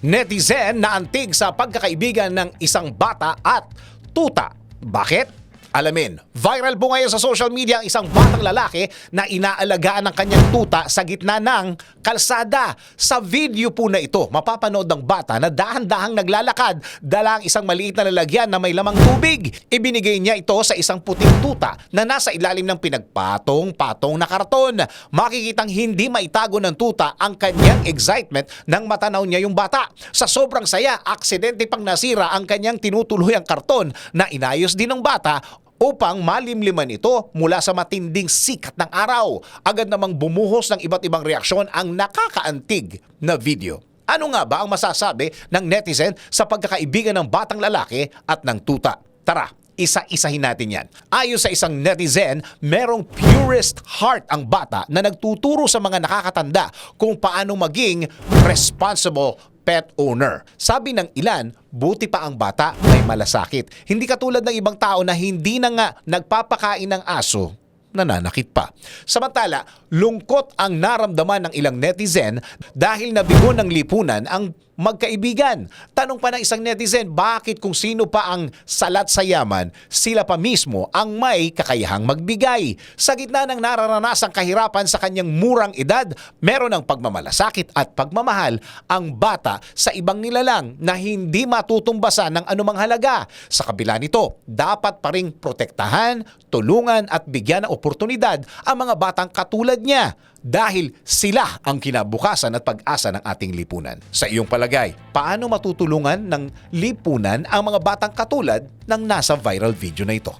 Netizen na antig sa pagkakaibigan ng isang bata at tuta. Bakit? Alamin, viral po ngayon sa social media ang isang batang lalaki na inaalagaan ng kanyang tuta sa gitna ng kalsada. Sa video po na ito, mapapanood ng bata na dahan-dahang naglalakad dala ang isang maliit na lalagyan na may lamang tubig. Ibinigay niya ito sa isang puting tuta na nasa ilalim ng pinagpatong-patong na karton. Makikitang hindi maitago ng tuta ang kanyang excitement nang matanaw niya yung bata. Sa sobrang saya, aksidente pang nasira ang kanyang tinutuluyang karton na inayos din ng bata upang malimliman ito mula sa matinding sikat ng araw. Agad namang bumuhos ng iba't ibang reaksyon ang nakakaantig na video. Ano nga ba ang masasabi ng netizen sa pagkakaibigan ng batang lalaki at ng tuta? Tara, isa-isahin natin yan. Ayon sa isang netizen, merong purest heart ang bata na nagtuturo sa mga nakakatanda kung paano maging responsible pet owner. Sabi ng ilan, buti pa ang bata may malasakit. Hindi katulad ng ibang tao na hindi na nga nagpapakain ng aso, nananakit pa. Samantala, lungkot ang naramdaman ng ilang netizen dahil nabigo ng lipunan ang magkaibigan. Tanong pa ng isang netizen, bakit kung sino pa ang salat sa yaman, sila pa mismo ang may kakayahang magbigay? Sa gitna ng nararanasang kahirapan sa kanyang murang edad, meron ng pagmamalasakit at pagmamahal ang bata sa ibang nilalang na hindi matutumbasan ng anumang halaga. Sa kabila nito, dapat pa ring protektahan, tulungan at bigyan ng oportunidad ang mga batang katulad niya dahil sila ang kinabukasan at pag-asa ng ating lipunan. Sa iyong palagay, paano matutulungan ng lipunan ang mga batang katulad ng nasa viral video na ito?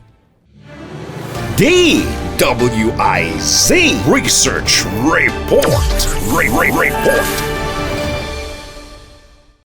DWIZ Research Report. Re- Re- Report.